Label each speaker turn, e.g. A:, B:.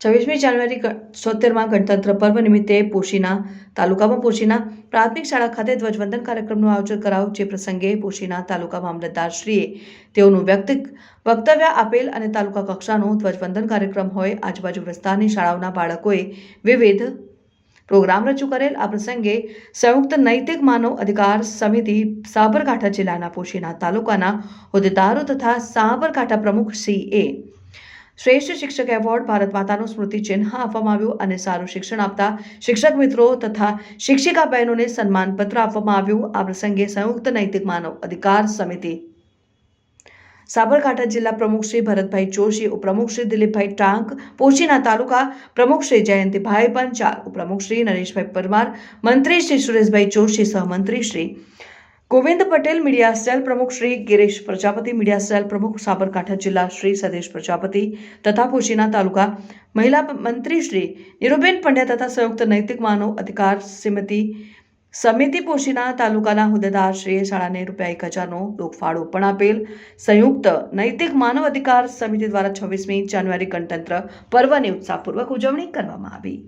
A: છવ્વીસમી જાન્યુઆરી સોતેરમાં ગણતંત્ર પર્વ નિમિત્તે પોશીના તાલુકામાં પોશીના પ્રાથમિક શાળા ખાતે ધ્વજવંદન કાર્યક્રમનું આયોજન કરાયું, જે પ્રસંગે પોશીના તાલુકા મામલતદારશ્રીએ તેઓનું વ્યક્તિ વક્તવ્ય આપેલ અને તાલુકા કક્ષાનો ધ્વજવંદન કાર્યક્રમ હોય, આજુબાજુ વિસ્તારની શાળાઓના બાળકોએ વિવિધ પ્રોગ્રામ રજૂ કરેલ. આ પ્રસંગે સંયુક્ત નૈતિક માનવ અધિકાર સમિતિ સાબરકાંઠા જિલ્લાના પોશીના તાલુકાના હોદ્દેદારો તથા સાબરકાંઠા પ્રમુખ સીએ શ્રેષ્ઠ શિક્ષક એવોર્ડ ભારત માતાનું સ્મૃતિ ચિહ્ન આપવામાં આવ્યું અને સારું શિક્ષણ આપતા શિક્ષક મિત્રો તથા શિક્ષિકા બહેનોને સન્માનપત્ર આપવામાં આવ્યું. આ પ્રસંગે સંયુક્ત નૈતિક માનવ અધિકાર સમિતિ. સાબરકાંઠા જિલ્લા પ્રમુખ શ્રી ભરતભાઈ જોશી, ઉપપ્રમુખ શ્રી દિલીપભાઈ ટાંક, પોશીના તાલુકા પ્રમુખ શ્રી જયંતિભાઈ પંચાલ, ઉપપ્રમુખ શ્રી નરેશભાઈ પરમાર, મંત્રી શ્રી સુરેશભાઈ જોશી, સહમંત્રી શ્રી ગોવિંદ પટેલ મીડિયા સેલ પ્રમુખ શ્રી ગિરીશ પ્રજાપતિ, મીડિયા સેલ પ્રમુખ સાબરકાંઠા જિલ્લા શ્રી સદેશ પ્રજાપતિ તથા પોશીના તાલુકા મહિલા મંત્રી શ્રી નીરુબેન પંડ્યા તથા સંયુક્ત નૈતિક માનવ અધિકાર સમિતિ સમિતિ પોશીના તાલુકાના હોદ્દેદારશ્રીએ શાળાને રૂપિયા એક હજારનો લોકફાળો પણ આપેલ. સંયુક્ત નૈતિક માનવ અધિકાર સમિતિ દ્વારા છવ્વીસમી જાન્યુઆરી ગણતંત્ર પર્વની ઉત્સાહપૂર્વક ઉજવણી કરવામાં આવી.